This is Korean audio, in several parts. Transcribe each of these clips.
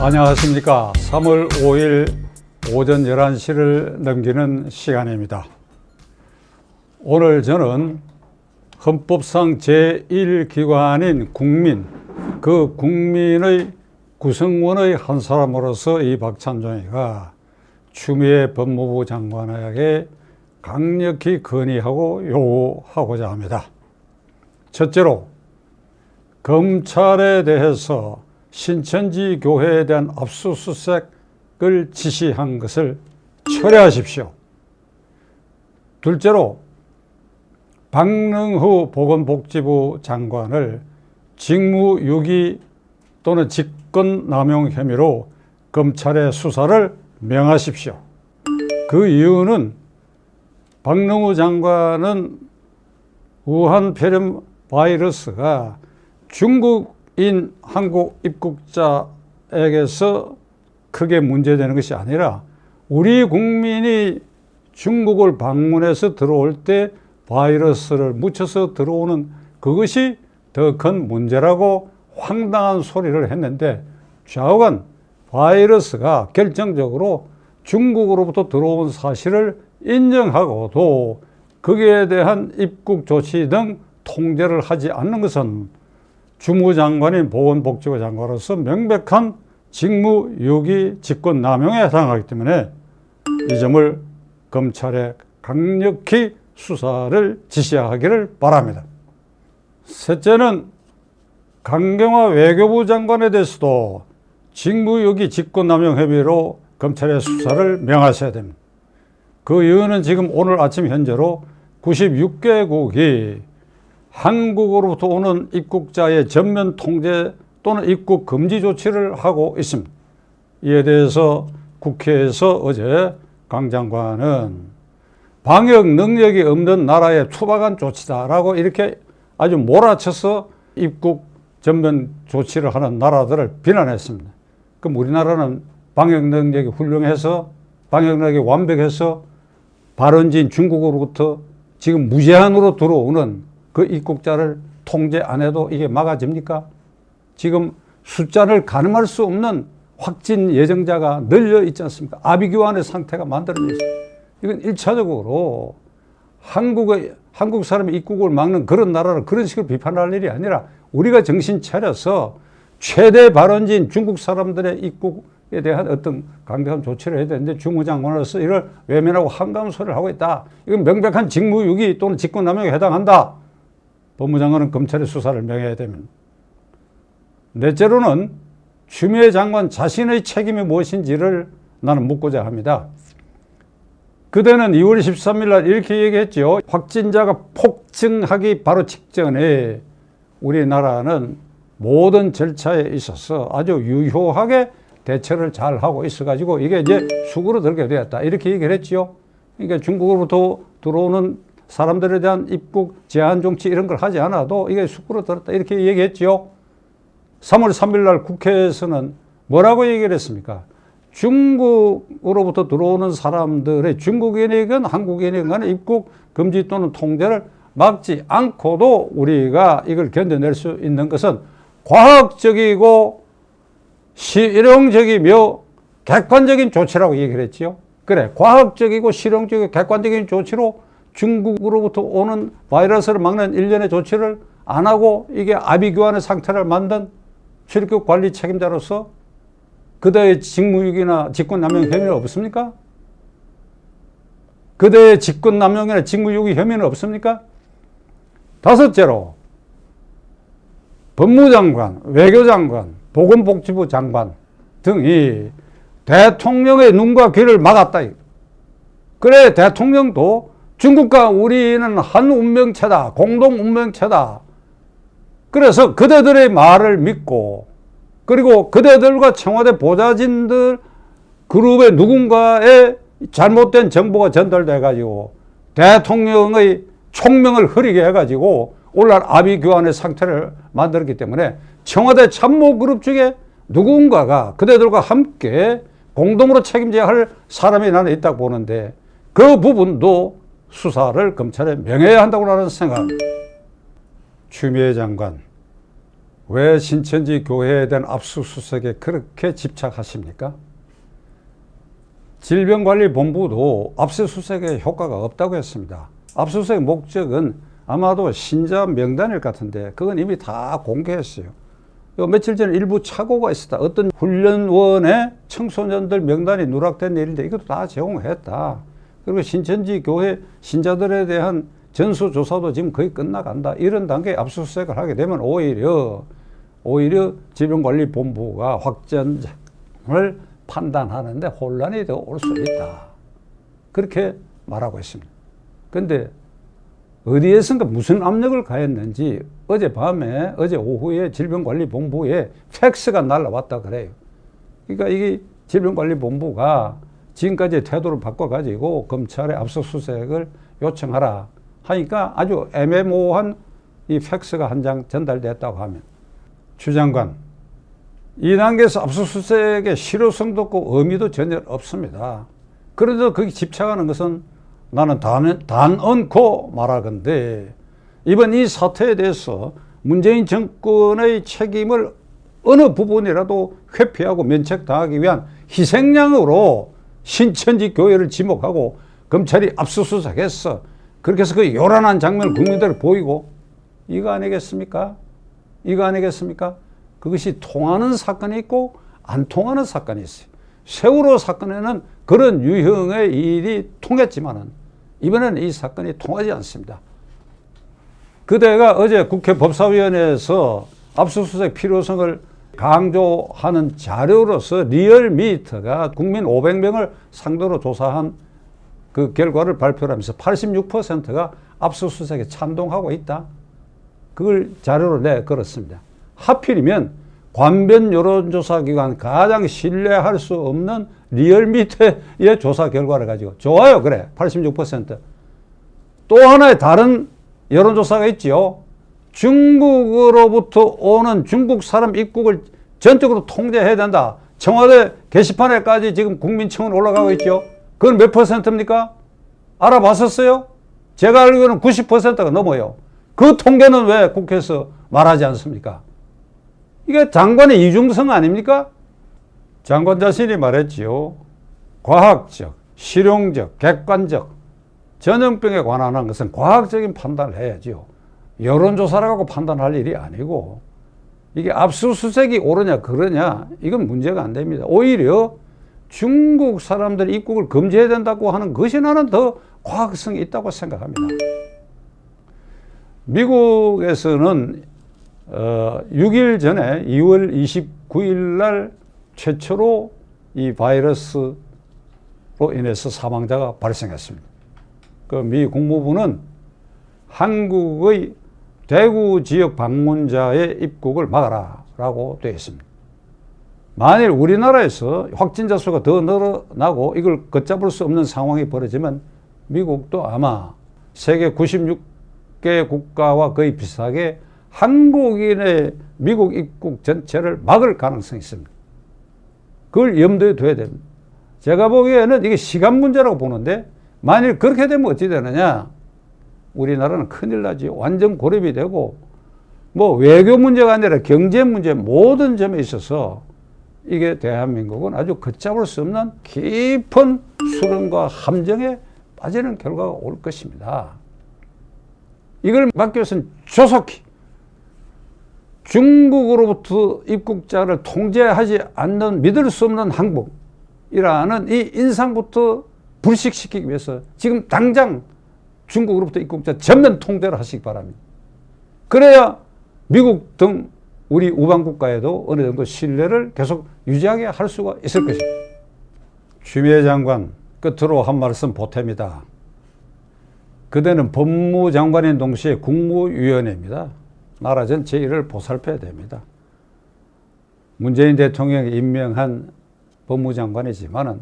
안녕하십니까. 3월 5일 오전 11시를 넘기는 시간입니다. 오늘 저는 헌법상 제1기관인 국민, 그 국민의 구성원의 한 사람으로서 이 박찬종이가 추미애 법무부 장관에게 강력히 건의하고 요구하고자 합니다. 첫째로 검찰에 대해서 신천지 교회에 대한 압수수색을 지시한 것을 철회하십시오. 둘째로 박능후 보건복지부 장관을 직무유기 또는 직권남용 혐의로 검찰의 수사를 명하십시오. 그 이유는 박능후 장관은 우한 폐렴 바이러스가 중국 인 한국 입국자에게서 크게 문제되는 것이 아니라 우리 국민이 중국을 방문해서 들어올 때 바이러스를 묻혀서 들어오는 그것이 더 큰 문제라고 황당한 소리를 했는데 좌우간 바이러스가 결정적으로 중국으로부터 들어온 사실을 인정하고도 거기에 대한 입국 조치 등 통제를 하지 않는 것은 주무장관인 보건복지부 장관으로서 명백한 직무유기 직권남용에 해당하기 때문에 이 점을 검찰에 강력히 수사를 지시하기를 바랍니다. 셋째는 강경화 외교부 장관에 대해서도 직무유기 직권남용 혐의로 검찰의 수사를 명하셔야 됩니다. 그 이유는 지금 오늘 아침 현재로 96개국이 한국으로부터 오는 입국자의 전면 통제 또는 입국 금지 조치를 하고 있습니다. 이에 대해서 국회에서 어제 강 장관은 방역 능력이 없는 나라에 투박한 조치다라고 이렇게 아주 몰아쳐서 입국 전면 조치를 하는 나라들을 비난했습니다. 그럼 우리나라는 방역 능력이 훌륭해서 방역 능력이 완벽해서 발원지인 중국으로부터 지금 무제한으로 들어오는 그 입국자를 통제 안 해도 이게 막아집니까? 지금 숫자를 가늠할 수 없는 확진 예정자가 늘려 있지 않습니까? 아비규환의 상태가 만들어져 있습니다. 이건 일차적으로 한국의, 한국 사람의 입국을 막는 그런 나라를 그런 식으로 비판할 일이 아니라 우리가 정신 차려서 최대 발원지인 중국 사람들의 입국에 대한 어떤 강력한 조치를 해야 되는데 주무장관으로서 이를 외면하고 한가운 소리를 하고 있다. 이건 명백한 직무유기 또는 직권남용에 해당한다. 법무장관은 검찰의 수사를 명해야 됩니다. 넷째로는 추미애 장관 자신의 책임이 무엇인지를 나는 묻고자 합니다. 그대는 2월 13일 날 이렇게 얘기했죠. 확진자가 폭증하기 바로 직전에 우리나라는 모든 절차에 있어서 아주 유효하게 대처를 잘 하고 있어가지고 이게 이제 수구로 들게 되었다. 이렇게 얘기를 했지요. 그러니까 중국으로부터 들어오는 사람들에 대한 입국 제한 정치 이런 걸 하지 않아도 이게 수구로 들었다. 이렇게 얘기했지요. 3월 3일 날 국회에서는 뭐라고 얘기를 했습니까? 중국으로부터 들어오는 사람들의 중국인이건 한국인이건 간에 입국 금지 또는 통제를 막지 않고도 우리가 이걸 견뎌낼 수 있는 것은 과학적이고 실용적이며 객관적인 조치라고 얘기를 했지요. 그래, 과학적이고 실용적이고 객관적인 조치로 중국으로부터 오는 바이러스를 막는 일련의 조치를 안 하고 이게 아비규환의 상태를 만든 출입국 관리 책임자로서 그대의 직무유기나 직권남용 혐의는 없습니까? 그대의 직권남용이나 직무유기 혐의는 없습니까? 다섯째로 법무장관, 외교장관, 보건복지부 장관 등이 대통령의 눈과 귀를 막았다. 그래 대통령도 중국과 우리는 한 운명체다. 공동 운명체다. 그래서 그대들의 말을 믿고 그리고 그대들과 청와대 보좌진들 그룹의 누군가의 잘못된 정보가 전달돼 가지고 대통령의 총명을 흐리게 해 가지고 오늘날 아비 교환의 상태를 만들었기 때문에 청와대 참모 그룹 중에 누군가가 그대들과 함께 공동으로 책임져야 할 사람이 나는 있다고 보는데 그 부분도 수사를 검찰에 명해야 한다고 나는 생각합니다. 추미애 장관 왜 신천지 교회에 대한 압수수색에 그렇게 집착하십니까? 질병관리본부도 압수수색에 효과가 없다고 했습니다. 압수수색 목적은 아마도 신자 명단일 같은데 그건 이미 다 공개했어요. 요 며칠 전에 일부 착오가 있었다. 어떤 훈련원의 청소년들 명단이 누락된 일인데 이것도 다 제공했다. 그리고 신천지 교회 신자들에 대한 전수조사도 지금 거의 끝나간다. 이런 단계에 압수수색을 하게 되면 오히려 오히려 질병관리본부가 확진을 판단하는데 혼란이 더 올 수 있다. 그렇게 말하고 있습니다. 근데 어디에선가 무슨 압력을 가했는지 어젯밤에 어제 오후에 질병관리본부에 팩스가 날라왔다 그래요. 그러니까 이게 질병관리본부가 지금까지 태도를 바꿔가지고 검찰에 압수수색을 요청하라 하니까 아주 애매모호한 이 팩스가 한 장 전달됐다고 하면 추 장관 이 단계에서 압수수색의 실효성도 없고 의미도 전혀 없습니다. 그래도 거기 집착하는 것은 나는 단, 단언코 말하건대 이번 이 사태에 대해서 문재인 정권의 책임을 어느 부분이라도 회피하고 면책당하기 위한 희생양으로 신천지 교회를 지목하고 검찰이 압수수색했어. 그렇게 해서 그 요란한 장면을 국민들에 보이고 이거 아니겠습니까? 이거 아니겠습니까? 그것이 통하는 사건이 있고 안 통하는 사건이 있어요. 세월호 사건에는 그런 유형의 일이 통했지만은 이번에는 이 사건이 통하지 않습니다. 그대가 어제 국회 법사위원회에서 압수수색 필요성을 강조하는 자료로서 리얼미터가 국민 500명을 상대로 조사한 그 결과를 발표하면서 86%가 압수수색에 찬동하고 있다. 그걸 자료로 내 걸었습니다. 하필이면 관변 여론조사기관 가장 신뢰할 수 없는 리얼미터의 조사 결과를 가지고 좋아요 그래 86%또 하나의 다른 여론조사가 있지요 중국으로부터 오는 중국 사람 입국을 전적으로 통제해야 된다 청와대 게시판에까지 지금 국민청원 올라가고 있죠 그건 몇 퍼센트입니까 알아봤었어요 제가 알기로는 90%가 넘어요 그 통계는 왜 국회에서 말하지 않습니까 이게 장관의 이중성 아닙니까? 장관 자신이 말했지요. 과학적, 실용적, 객관적, 전염병에 관한 것은 과학적인 판단을 해야지요. 여론조사라고 판단할 일이 아니고 이게 압수수색이 옳으냐 그러냐 이건 문제가 안 됩니다. 오히려 중국 사람들 입국을 금지해야 된다고 하는 것이 나는 더 과학성이 있다고 생각합니다. 미국에서는 어, 6일 전에 2월 29일 날 최초로 이 바이러스로 인해서 사망자가 발생했습니다. 그 미 국무부는 한국의 대구 지역 방문자의 입국을 막아라 라고 되어 있습니다. 만일 우리나라에서 확진자 수가 더 늘어나고 이걸 걷잡을 수 없는 상황이 벌어지면 미국도 아마 세계 96개 국가와 거의 비슷하게 한국인의 미국 입국 전체를 막을 가능성이 있습니다. 그걸 염두에 둬야 됩니다. 제가 보기에는 이게 시간 문제라고 보는데 만일 그렇게 되면 어찌 되느냐? 우리나라는 큰일 나지. 완전 고립이 되고 뭐 외교 문제가 아니라 경제 문제 모든 점에 있어서 이게 대한민국은 아주 걷잡을 수 없는 깊은 수렁과 함정에 빠지는 결과가 올 것입니다. 이걸 막기 위해서는 조속히 중국으로부터 입국자를 통제하지 않는 믿을 수 없는 항복이라는 이 인상부터 불식시키기 위해서 지금 당장 중국으로부터 입국자 전면 통제를 하시기 바랍니다. 그래야 미국 등 우리 우방 국가에도 어느 정도 신뢰를 계속 유지하게 할 수가 있을 것입니다. 추미애 장관 끝으로 한 말씀 보탭니다. 그대는 법무장관인 동시에 국무위원회입니다. 나라 전체를 보살펴야 됩니다. 문재인 대통령이 임명한 법무장관이지만은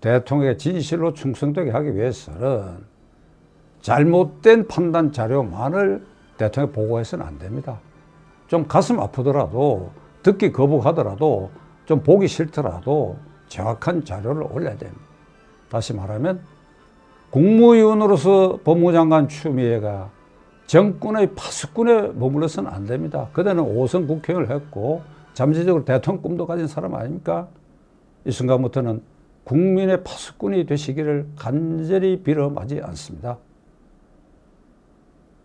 대통령의 진실로 충성되게 하기 위해서는 잘못된 판단 자료만을 대통령에 보고해서는 안 됩니다. 좀 가슴 아프더라도 듣기 거북하더라도 좀 보기 싫더라도 정확한 자료를 올려야 됩니다. 다시 말하면 국무위원으로서 법무장관 추미애가 정권의 파수꾼에 머물러서는 안 됩니다. 그대는 5선 국회의원을 했고 잠재적으로 대통령 꿈도 가진 사람 아닙니까? 이 순간부터는 국민의 파수꾼이 되시기를 간절히 빌어 마지 않습니다.